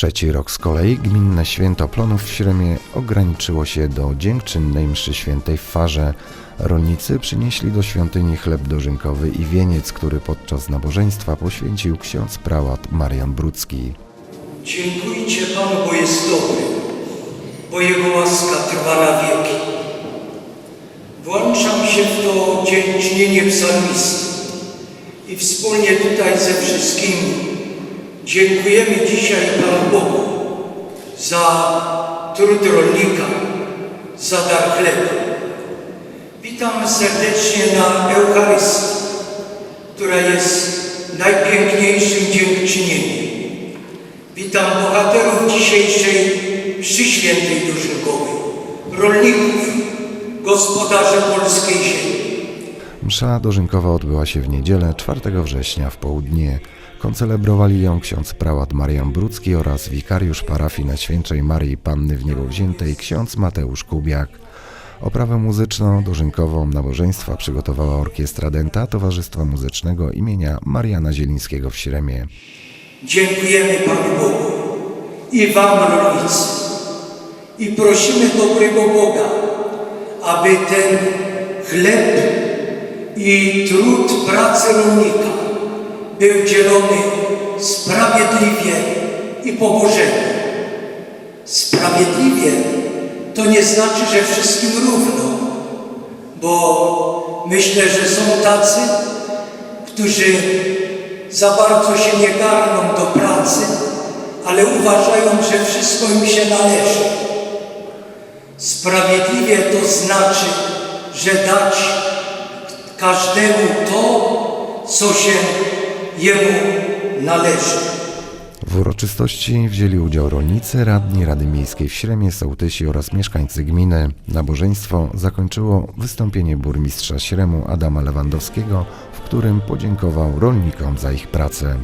Trzeci rok z kolei gminne święto plonów w Śremie ograniczyło się do dziękczynnej mszy świętej w Farze. Rolnicy przynieśli do świątyni chleb dożynkowy i wieniec, który podczas nabożeństwa poświęcił ksiądz prałat Marian Brudzki. Dziękujcie Panu, bo jest dobry, bo Jego łaska trwa na wieki. Włączam się w to dziękczynienie psalmisty i wspólnie tutaj ze wszystkimi dziękujemy dzisiaj Panu Bogu za trud rolnika, za dar chleba. Witam serdecznie na Eucharystii, która jest najpiękniejszym dziękczynieniem. Witam bohaterów dzisiejszej mszy świętej rolników, gospodarzy polskiej ziemi. Msza dożynkowa odbyła się w niedzielę 4 września w południe. Koncelebrowali ją ksiądz prałat Marian Brudzki oraz wikariusz parafii Najświętszej Maryi Panny w Niebo Wziętej ksiądz Mateusz Kubiak. Oprawę muzyczną dożynkową nabożeństwa przygotowała Orkiestra Denta Towarzystwa Muzycznego imienia Mariana Zielińskiego w Śremie. Dziękujemy Panu Bogu i Wam rolnicy i prosimy dobrego Boga, aby ten chleb i trud pracy rolnika był dzielony sprawiedliwie i po. Sprawiedliwie to nie znaczy, że wszystkim równo, bo myślę, że są tacy, którzy za bardzo się nie garną do pracy, ale uważają, że wszystko im się należy. Sprawiedliwie to znaczy, że dać każdemu to, co się jemu należy. W uroczystości wzięli udział rolnicy, radni Rady Miejskiej w Śremie, sołtysi oraz mieszkańcy gminy. Nabożeństwo zakończyło wystąpienie burmistrza Śremu Adama Lewandowskiego, w którym podziękował rolnikom za ich pracę.